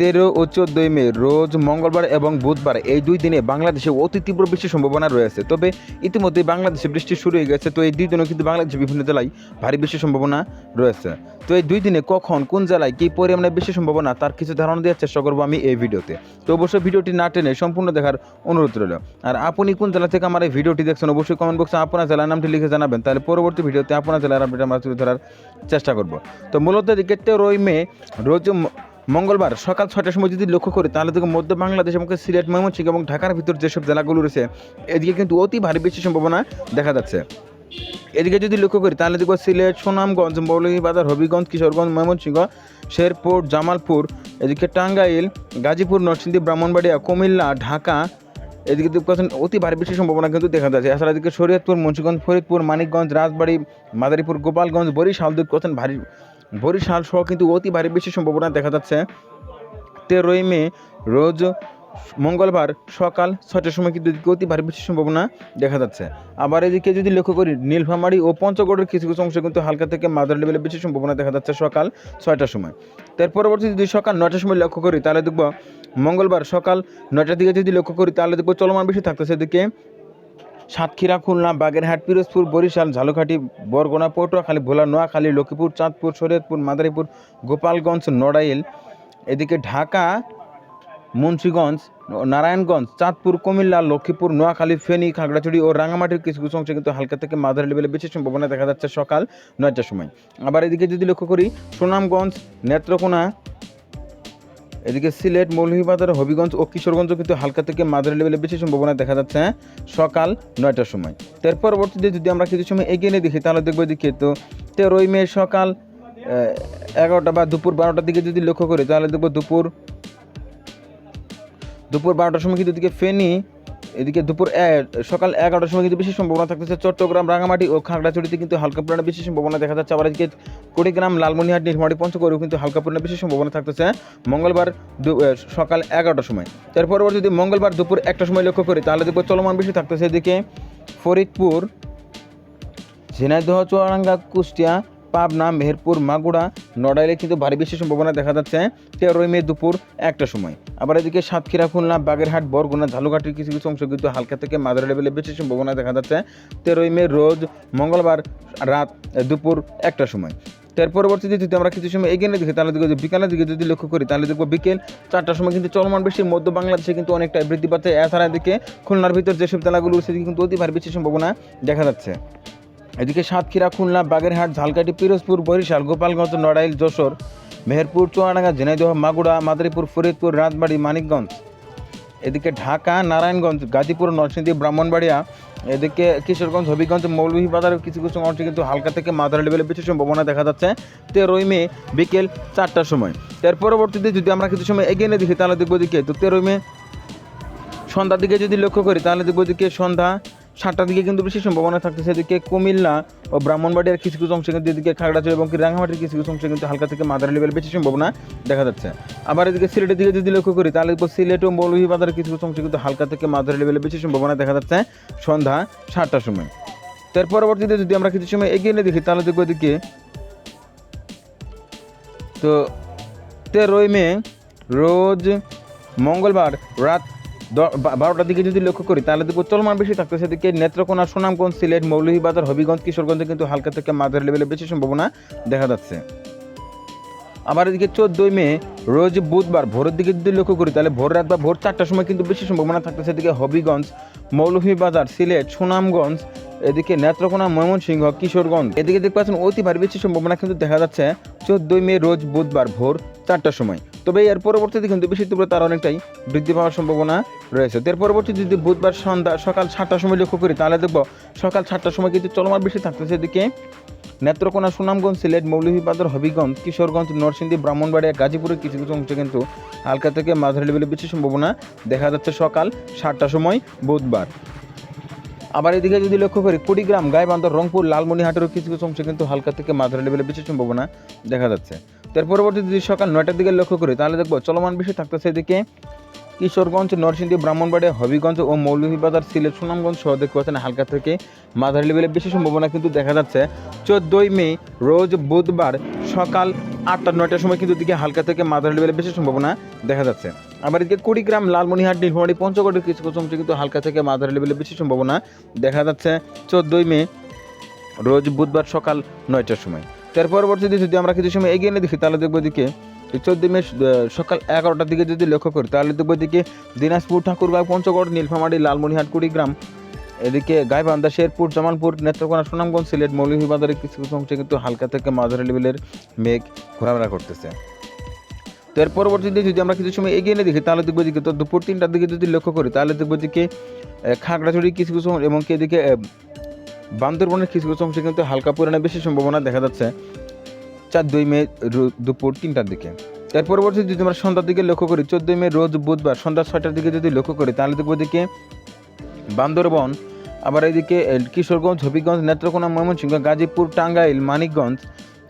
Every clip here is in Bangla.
তেরো ও চোদ্দোই মে, রোজ মঙ্গলবার এবং বুধবার এই দুই দিনে বাংলাদেশে অতি তীব্র বৃষ্টির সম্ভাবনা রয়েছে। তবে ইতিমধ্যে বাংলাদেশে বৃষ্টি শুরু হয়ে গেছে, তো এই দুই দিনও কিন্তু বাংলাদেশের বিভিন্ন জেলায় ভারী বৃষ্টির সম্ভাবনা রয়েছে। তো এই দুই দিনে কখন, কোন জেলায় কী পরিমাণে বৃষ্টির সম্ভাবনা, তার কিছু ধারণা দেওয়ার চেষ্টা করব আমি এই ভিডিওতে। তো অবশ্যই ভিডিওটি না টেনে সম্পূর্ণ দেখার অনুরোধ রইল। আর আপনি কোন জেলা থেকে আমার এই ভিডিওটি দেখছেন, অবশ্যই কমেন্ট বক্সে আপনার জেলার নামটি লিখে জানাবেন, তাহলে পরবর্তী ভিডিওতে আপনার জেলার আপডেট আমরা তুলে ধরার চেষ্টা করব। তো মূলত এদিকে তেরোই মে, রোজ মঙ্গলবার সকাল ছয়টার সময় যদি লক্ষ্য করি, তাহলে দেখো মধ্য বাংলাদেশ এবং সিলেট, ময়মনসিংহ এবং ঢাকার ভিতর যেসব জেলাগুলো রয়েছে, এদিকে কিন্তু অতি ভারী বৃষ্টির সম্ভাবনা দেখা যাচ্ছে। এদিকে যদি লক্ষ্য করি, তাহলে দেখব সিলেট, সুনামগঞ্জ, মৌলভীবাজার, হবিগঞ্জ, কিশোরগঞ্জ, ময়মনসিংহ, শেরপুর, জামালপুর, এদিকে টাঙ্গাইল, গাজীপুর, নরসিংদী, ব্রাহ্মণবাড়িয়া, কুমিল্লা, ঢাকা, এদিকে অতি ভারী বৃষ্টির সম্ভাবনা কিন্তু দেখা যাচ্ছে। এছাড়া এদিকে শরীয়তপুর, মুন্সিগঞ্জ, ফরিদপুর, মানিকগঞ্জ, রাজবাড়ী, মাদারীপুর, গোপালগঞ্জ, বরিশাল দেখছেন ভারী বরিশাল সহ কিন্তু অতি ভারী বৃষ্টির সম্ভাবনা দেখা যাচ্ছে। তেরোই মে রোজ মঙ্গলবার সকাল ছয়টার সময় কিন্তু অতি ভারী বৃষ্টির সম্ভাবনা দেখা যাচ্ছে। আবার এদিকে যদি লক্ষ্য করি, নীলফামারী ও পঞ্চগড়ের কিছু কিছু অংশে কিন্তু হালকা থেকে মাদার লেভেলে বৃষ্টির সম্ভাবনা দেখা যাচ্ছে সকাল ছয়টার সময়। তার পরবর্তী যদি সকাল নয়টার সময় লক্ষ্য করি, তাহলে দেখব মঙ্গলবার সকাল নয়টার দিকে যদি লক্ষ্য করি, তাহলে দেখব চলমান বৃষ্টি থাকতেছে এদিকে। সাতক্ষীরা, খুলনা, বাগেরহাট, পিরোজপুর, বরিশাল, ঝালকাঠি, বরগুনা, পটুয়াখালী, ভোলা, নোয়াখালী, লক্ষ্মীপুর, চাঁদপুর, শরীয়তপুর, মাদারীপুর, গোপালগঞ্জ, নড়াইল, এদিকে ঢাকা, মুন্সীগঞ্জ, নারায়ণগঞ্জ, চাঁদপুর, কুমিল্লা, লক্ষ্মীপুর, নোয়াখালী, ফেনী, খাগড়াছড়ি ও রাঙামাটির কিছু কিছু অংশে কিন্তু হালকা থেকে মাঝারি লেভেলে বেশি সম্ভাবনা দেখা যাচ্ছে সকাল নয়টার সময়। আবার এদিকে যদি লক্ষ্য করি, সুনামগঞ্জ, নেত্রকোনা এদিকে সিলেট, মৌলভীবাজার, হবিগঞ্জ ও কিশোরগঞ্জ কিন্তু হালকা থেকে মাঝারি লেভেলে বেশি সম্ভাবনা দেখা যাচ্ছে সকাল নয়টার সময়। তার পরবর্তীতে যদি আমরা কিছু সময় এগিয়ে নিয়ে দেখি, তাহলে দেখব এদিকে তো তেরোই মে সকাল এগারোটা বা দুপুর বারোটার দিকে যদি লক্ষ্য করি, তাহলে দেখব দুপুর দুপুর বারোটার সময় কিন্তু এদিকে ফেনী এদিকে দুপুর সকাল এগারোটার সময় কিন্তু বেশি সম্ভাবনা থাকতেছে চট্টগ্রাম, রাঙামাটি ও খাগড়াছড়িতে কিন্তু হালকা পরিমাণে বেশি সম্ভাবনা দেখা যাচ্ছে। আবার এদিকে কুড়িগ্রাম লালমনিহাট নীলমাটি পঞ্চগড়েও কিন্তু হালকা পরিমাণে বেশি সম্ভাবনা থাকতেছে মঙ্গলবার সকাল এগারোটার সময়। তার পরবর্তী যদি মঙ্গলবার দুপুর একটার সময় লক্ষ্য করি, তাহলে দেখব চলমান বেশি থাকতেছে এদিকে ফরিদপুর, ঝিনাইদহ, চুয়াডাঙ্গা, কুষ্টিয়া, পাবনা, মেহেরপুর মাগুড়া নড়াইলে কিন্তু ভারী বেশি সম্ভাবনা দেখা যাচ্ছে। তেরোই মে দুপুর একটার সময়। আবার এদিকে সাতক্ষীরা, খুলনা, বাগেরহাট, বরগুনা, ঝালুঘাটের কিছু কিছু অংশ কিন্তু হালকা থেকে মাঝারি লেভেলে বেশি সম্ভাবনা দেখা যাচ্ছে। তেরোই মে রোজ মঙ্গলবার রাত দুপুর একটার সময়। তার পরবর্তীতে যদি আমরা কিছু সময় এগিয়ে দেখি, তাহলে দেখব বিকালের দিকে যদি লক্ষ্য করি, তাহলে দেখব বিকেল চারটার সময় কিন্তু চলমান বেশি। মধ্য বাংলাদেশে কিন্তু অনেকটাই বৃদ্ধি পাচ্ছে। এছাড়া এদিকে খুলনার ভিতর যেসব রয়েছে সেদিকে কিন্তু অতি বেশি সম্ভাবনা দেখা যাচ্ছে। এদিকে সাতক্ষীরা, খুলনা, বাগেরহাট, ঝালকাঠি, পিরোজপুর, বরিশাল, গোপালগঞ্জ, নড়াইল, যশোর মেহেরপুর, চুয়াডাঙ্গা, ঝিনাইদহ মাগুড়া মাদারীপুর, ফরিদপুর, রাজবাড়ি, মানিকগঞ্জ। এদিকে ঢাকা, নারায়ণগঞ্জ, গাজীপুর, নরসিংদী, ব্রাহ্মণবাড়িয়া, এদিকে কিশোরগঞ্জ, হবিগঞ্জ মৌলভীবাজারের কিছু কিছু অংশে কিন্তু হালকা থেকে মাদার লেভেলে বেশি সম্ভাবনা দেখা যাচ্ছে তেরোই মে বিকেল চারটার সময়। এর পরবর্তীতে যদি আমরা কিছু সময় এগিয়ে নিয়ে দেখি, তাহলে দেখব দিকে তো তেরোই মে সন্ধ্যার দিকে যদি লক্ষ্য করি, তাহলে দেখব দিকে সন্ধ্যা সাতটার দিকে কিন্তু বেশি সম্ভাবনা থাকতেছে। এদিকে কুমিল্লা ও ব্রাহ্মণবাড়িয়ার কিছু কিছু অংশে কিন্তু এদিকে খাগড়াছড়ি এবং রাঙামাটির কিছু কিছু অংশে কিন্তু হালকা থেকে মাদার লেভেল বেশি সম্ভাবনা দেখা যাচ্ছে। আবার এদিকে সিলেটের দিকে যদি লক্ষ্য করি, তাহলে সিলেট ও মৌলভীবাজারের কিছু কিছু অংশে কিন্তু হালকা থেকে মাদার লেভেলে বেশি সম্ভাবনা দেখা যাচ্ছে সন্ধ্যা সাতটার সময়। তার পরবর্তীতে যদি আমরা কিছু সময় এগিয়ে নিয়ে দেখি, তাহলে দেখব এদিকে তো তেরোই মে, রোজ মঙ্গলবার রাত বারোটার দিকে যদি লক্ষ্য করি, তাহলে দেখব চলমান বেশি থাকতে সেদিকে নেত্রকোনা, সুনামগঞ্জ, সিলেট, মৌলভীবাজার, হবিগঞ্জ, কিশোরগঞ্জে কিন্তু হালকা থেকে মাঝারি লেভেলে বেশি সম্ভাবনা দেখা যাচ্ছে। আবার এদিকে চোদ্দোই মে, রোজ বুধবার ভোরের দিকে যদি লক্ষ্য করি, তাহলে ভোর রাত বা ভোর চারটার সময় কিন্তু বেশি সম্ভাবনা থাকতেছে। এদিকে হবিগঞ্জ, মৌলভীবাজার, সিলেট, সুনামগঞ্জ, এদিকে নেত্রকোনা, ময়মনসিংহ, কিশোরগঞ্জ। এদিকে দেখতে পাচ্ছেন অতি ভারী বেশি সম্ভাবনা কিন্তু দেখা যাচ্ছে চোদ্দোই মে, রোজ বুধবার ভোর চারটার সময়। তবে এর পরবর্তীতে কিন্তু বেশি তীব্রতার অনেকটাই বৃদ্ধি পাওয়ার সম্ভাবনা রয়েছে। এর পরবর্তীতে যদি বুধবার সন্ধ্যা সকাল সাতটার সময় লক্ষ্য করি, তাহলে দেখব সকাল সাতটার সময় কিন্তু চলমান বেশি থাকতেছে। এদিকে নেত্রকোনা, সুনামগঞ্জ, সিলেট, মৌলভীবাজার, হবিগঞ্জ, কিশোরগঞ্জ, নরসিংদী, ব্রাহ্মণবাড়িয়া, গাজীপুরের কিছু কিছু অংশে কিন্তু হালকা থেকে মাঝারি লেভেলে বেশি সম্ভাবনা দেখা যাচ্ছে সকাল সাতটার সময় বুধবার। আবার এদিকে যদি লক্ষ্য করি, কুড়িগ্রাম গাইবান্ধর রংপুর, লালমনিহাটেরও কিছু কিছু অংশে কিন্তু হালকা থেকে মাঝারি লেভেলে বিশেষ সম্ভাবনা দেখা যাচ্ছে। তার পরবর্তী যদি সকাল নয়টার দিকে লক্ষ্য করি, তাহলে দেখব চলমান বেশি থাকতেছে এদিকে কিশোরগঞ্জ, নরসিংদী, ব্রাহ্মণবাড়িয়া, হবিগঞ্জ ও মৌলভীবাজার, সিলেট, সুনামগঞ্জ সহ দেখতে পাচ্ছেন হালকা থেকে মাঝারি লেভেলের বেশি সম্ভাবনা কিন্তু দেখা যাচ্ছে। চোদ্দোই মে, রোজ বুধবার সকাল আটটা, নয়টার সময় কিন্তু দিকে হালকা থেকে মাঝারি লেভেলের বেশি সম্ভাবনা দেখা যাচ্ছে। আবার এদিকে কুড়িগ্রাম, লালমনিহাট, নীলফামারী, পঞ্চগড়ের কিছু কিছু অংশে কিন্তু হালকা থেকে মাঝারি লেভেলের বেশি সম্ভাবনা দেখা যাচ্ছে। চোদ্দোই মে, রোজ বুধবার সকাল নয়টার সময়। তার পরবর্তীতে যদি আমরা কিছু সময় এগিয়ে নিয়ে দেখি, তাহলে দেখব এদিকে চোদ্দ মে সকাল এগারোটার দিকে যদি লক্ষ্য করি, তাহলে দেখব এদিকে দিনাজপুর, ঠাকুরগাঁও, পঞ্চগড়, নীলফামারী, লালমনিহাট, কুড়িগ্রাম, এদিকে গাইবান্ধা, শেরপুর, জামালপুর, নেত্রকোনা, সুনামগঞ্জ, সিলেট, মৌলভীবাজারের কিছু কিছু অংশে কিন্তু হালকা থেকে মাঝারি লেভেলের মেঘ ঘোরাফেরা করতেছে। তো এর পরবর্তীতে যদি আমরা কিছু সময় এগিয়ে নিয়ে দেখি, তাহলে দেখব দিকে তো দুপুর তিনটার দিকে যদি লক্ষ্য করি, তাহলে দেখব দিকে খাগড়াছড়ি কিছু কিছু এবং এদিকে বান্দরবনের কিছু কিছু অংশে কিন্তু হালকা পরিমাণে বেশি সম্ভাবনা দেখা যাচ্ছে। চার, দুই মে দুপুর তিনটার দিকে। এর পরবর্তী যদি আমরা সন্ধ্যার দিকে লক্ষ্য করি, চোদ্দই মে রোজ বুধবার সন্ধ্যা ছয়টার দিকে যদি লক্ষ্য করি, তাহলে দেখব দিকে বান্দরবন, আবার এদিকে কিশোরগঞ্জ, হবিগঞ্জ, নেত্রকোনা, ময়মনসিংহ, গাজীপুর, টাঙ্গাইল, মানিকগঞ্জ।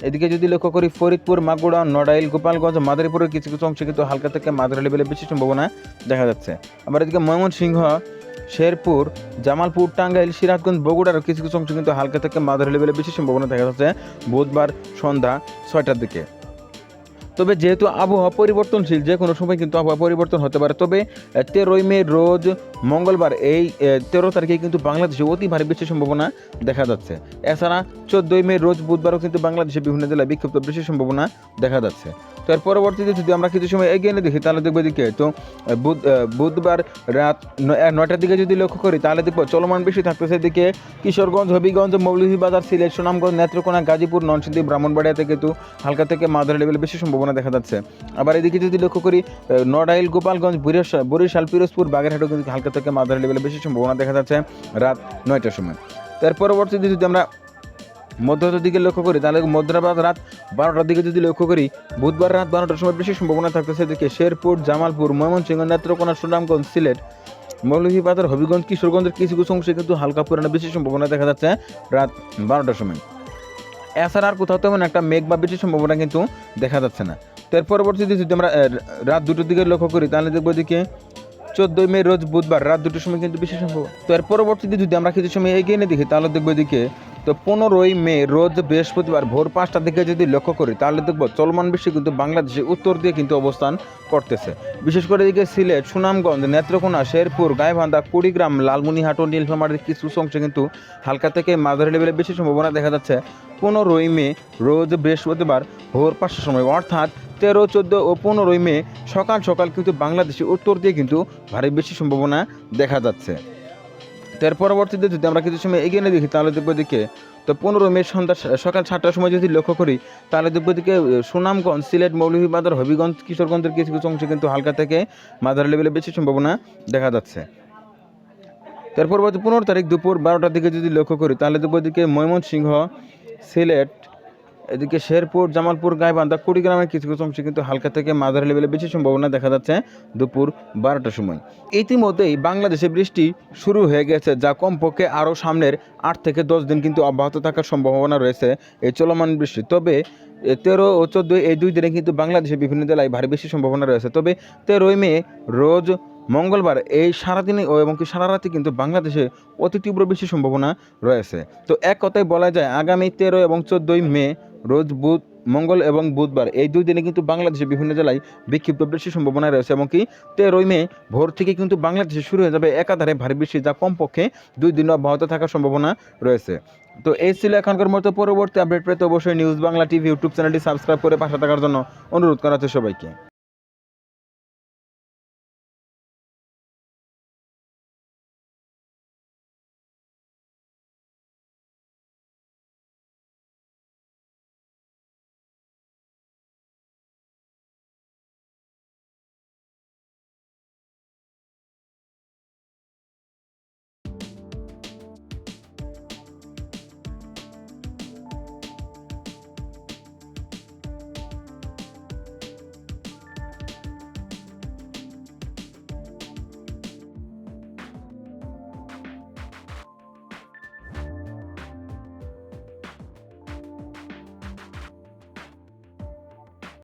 এদিকে যদি লক্ষ্য করি, ফরিদপুর মাগুড়া নড়াইল, গোপালগঞ্জ, মাদারীপুরের কিছু কিছু অংশে কিন্তু হালকা থেকে মাদার লেভেলে বেশি সম্ভাবনা দেখা যাচ্ছে। আবার এদিকে ময়মনসিংহ শেরপুর, জামালপুর, টাঙ্গাইল, সিরাজগঞ্জ বগুড়ার কিছু কিছু অংশ কিন্তু হালকা থেকে মাঝারি লেভেলে বেশি সম্ভাবনা দেখা যাচ্ছে বুধবার সন্ধ্যা ছয়টার দিকে। তবে যেহেতু আবহাওয়া পরিবর্তনশীল যে কোনো সময় কিন্তু আবহাওয়া পরিবর্তন হতে পারে। তবে তেরোই মে রোজ মঙ্গলবার এই তেরো তারিখে কিন্তু বাংলাদেশে অতি ভারী বৃষ্টির সম্ভাবনা দেখা যাচ্ছে। এছাড়া চোদ্দই মে রোজ বুধবারও কিন্তু বাংলাদেশে বিভিন্ন জেলায় বিক্ষিপ্ত বৃষ্টির সম্ভাবনা দেখা যাচ্ছে। তো এর পরবর্তীতে যদি আমরা কিছু সময় এগিয়ে দেখি, তাহলে দেখব দিকে তো বুধ বুধবার রাত নয়টার দিকে যদি লক্ষ্য করি, তাহলে দেখব চলমান বৃষ্টি থাকতেছে এদিকে কিশোরগঞ্জ, হবিগঞ্জ, মৌলভীবাজার, সিলেট, সুনামগঞ্জ, নেত্রকোনা, গাজীপুর, নরসিংদী, ব্রাহ্মণবাড়িয়া থেকে কিন্তু হালকা থেকে মাদার লেভেলে বেশি সম্ভাবনা দেখা যাচ্ছে। আবার এদিকে যদি লক্ষ্য করি নড়াইল, গোপালগঞ্জ বরিশাল বরিশাল, পিরোজপুর, বাগেরহাটও কিন্তু হালকা থেকে মাদার লেভেলে বেশি সম্ভাবনা দেখা যাচ্ছে রাত নয়টার সময়। তার পরবর্তীতে যদি আমরা মধ্যরাতের দিকে লক্ষ্য করি, তাহলে মধ্যরাত রাত বারোটার দিকে যদি লক্ষ্য করি, বুধবার রাত বারোটার সময় বেশি সম্ভাবনা থাকতেছে এদিকে শেরপুর, জামালপুর, ময়মনসিংহ, নেত্রকোনা, সুনামগঞ্জ, সিলেট, মৌলভীবাজার, হবিগঞ্জ, কিশোরগঞ্জের কিছু কিছু অংশে কিন্তু হালকা পরিমাণে বেশি সম্ভাবনা দেখা যাচ্ছে রাত বারোটার সময়। এছাড়া আর কোথাও তেমন একটা মেঘ বা বেশি সম্ভাবনা কিন্তু দেখা যাচ্ছে না। তো এর পরবর্তীতে যদি আমরা রাত দুটোর দিকে লক্ষ্য করি, তাহলে দেখব এদিকে চোদ্দই মে রোজ বুধবার রাত দুটোর সময় কিন্তু বিশেষ সম্ভব। তো এর পরবর্তীতে যদি আমরা কিছু সময় এগিয়ে নিয়ে দেখি, তাহলে দেখব এদিকে তো পনেরোই মে রোজ বৃহস্পতিবার ভোর পাঁচটার দিকে যদি লক্ষ্য করি, তাহলে দেখব চলমান বৃষ্টি কিন্তু বাংলাদেশে উত্তর দিয়ে কিন্তু অবস্থান করতেছে। বিশেষ করে এদিকে সিলেট, সুনামগঞ্জ, নেত্রকোনা, শেরপুর, গাইবান্ধা, কুড়িগ্রাম, লালমনিহাট ও নীলফামারীর কিছু অংশে কিন্তু হালকা থেকে মাঝারি লেভেলে বেশি সম্ভাবনা দেখা যাচ্ছে। পনেরোই মে রোজ বৃহস্পতিবার ভোর পাঁচটার সময়, অর্থাৎ তেরো, চোদ্দ ও পনেরোই মে সকাল সকাল কিন্তু বাংলাদেশে উত্তর দিয়ে কিন্তু ভারী বেশি সম্ভাবনা দেখা যাচ্ছে। তার পরবর্তীতে যদি আমরা কিছু সময় এগিয়ে নিয়ে দেখি, তাহলে দেখব দিকে তো পনেরো মে সন্ধ্যা সকাল সাতটার সময় যদি লক্ষ্য করি, তাহলে দেখব দিকে সুনামগঞ্জ, সিলেট মৌলভীবাজার হবিগঞ্জ, কিশোরগঞ্জের কিছু কিছু অংশে কিন্তু হালকা থেকে মাদার লেভেলে বেশি সম্ভাবনা দেখা যাচ্ছে। তার পরবর্তী পনেরো তারিখ দুপুর বারোটার দিকে যদি লক্ষ্য করি, তাহলে দেখব দিকে ময়মনসিংহ, সিলেট এদিকে শেরপুর, জামালপুর, গাইবান্ধা, কুড়িগ্রামের কিছু কিছু অংশে কিন্তু হালকা থেকে মাঝারি লেভেলে বেশি সম্ভাবনা দেখা যাচ্ছে দুপুর বারোটার সময়। ইতিমধ্যেই বাংলাদেশে বৃষ্টি শুরু হয়ে গেছে, যা কমপক্ষে আরও সামনের আট থেকে দশ দিন কিন্তু অব্যাহত থাকার সম্ভাবনা রয়েছে এই চলমান বৃষ্টি। তবে তেরো ও চোদ্দ এই দুই দিনে কিন্তু বাংলাদেশে বিভিন্ন জেলায় ভারী বেশি সম্ভাবনা রয়েছে। তবে তেরোই মে রোজ মঙ্গলবার এই সারাদিনে ও এবং কি সারা রাতে কিন্তু বাংলাদেশে অতি তীব্র বেশি সম্ভাবনা রয়েছে। তো এক কথায় বলা যায়, আগামী তেরো এবং চোদ্দোই মে, রোজ বুধ, মঙ্গল এবং বুধবার এই দুই দিনে কিন্তু বাংলাদেশের বিভিন্ন জেলায় বিক্ষিপ্ত বৃষ্টির সম্ভাবনা রয়েছে এবং কি তেরোই মে ভোর থেকে কিন্তু বাংলাদেশে শুরু হয়ে যাবে একাধারে ভারী বৃষ্টি যা কমপক্ষে দুই দিন অব্যাহত থাকার সম্ভাবনা রয়েছে। তো এই ছিল এখনকার মতো পরবর্তী আপডেট পেতে অবশ্যই নিউজ বাংলা টিভি ইউটিউব চ্যানেলটি সাবস্ক্রাইব করে পাশে থাকার জন্য অনুরোধ করা হচ্ছে সবাইকে।